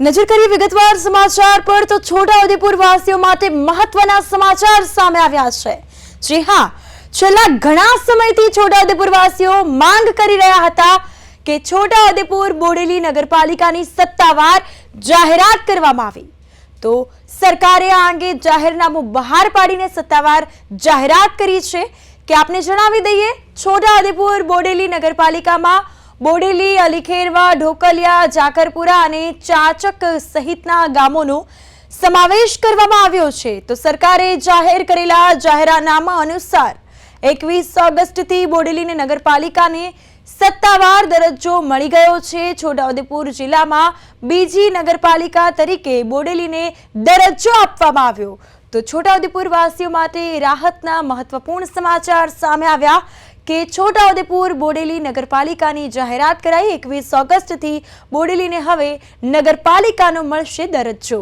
નજર કરીએ વિગતવાર સમાચાર પર, તો છોટાઉદેપુર વાસીઓ માટે મહત્વના સમાચાર સામે આવ્યા છે. જી હા, છેલ્લા ઘણા સમયથી છોટાઉદેપુર વાસીઓ માંગ કરી રહ્યા હતા કે છોટાઉદેપુર બોડેલી નગરપાલિકાની સત્તાવાર જાહેરાત કરવામાં આવી. તો સરકારે આ અંગે જાહેરનામું બહાર પાડીને સત્તાવાર જાહેરાત કરી છે. કે આપને જણાવી દઈએ, છોટાઉદેપુર બોડેલી નગરપાલિકામાં બોડેલી અલીખેરવા ઢોકલિયા, જાકરપુરા અને ચાચક સહિતના ગામોનો સમાવેશ કરવામાં આવ્યો છે. તો સરકારે જાહેર કરેલા જાહેરનામા અનુસાર એકવીસ ઓગસ્ટથી બોડેલીને નગરપાલિકાને સત્તાવાર દરજ્જો મળી ગયો છે. છોટાઉદેપુર જિલ્લામાં બીજી નગરપાલિકા તરીકે બોડેલીને દરજ્જો આપવામાં આવ્યો. તો છોટાઉદેપુર વાસીઓ માટે રાહતના મહત્વપૂર્ણ સમાચાર સામે આવ્યા. કે છોટાઉદેપુર બોડેલી નગરપાલિકાની જાહેરાત કરાઈ એકવીસ ઓગસ્ટથી બોડેલીને હવે નગરપાલિકાનો મળશે દરજ્જો.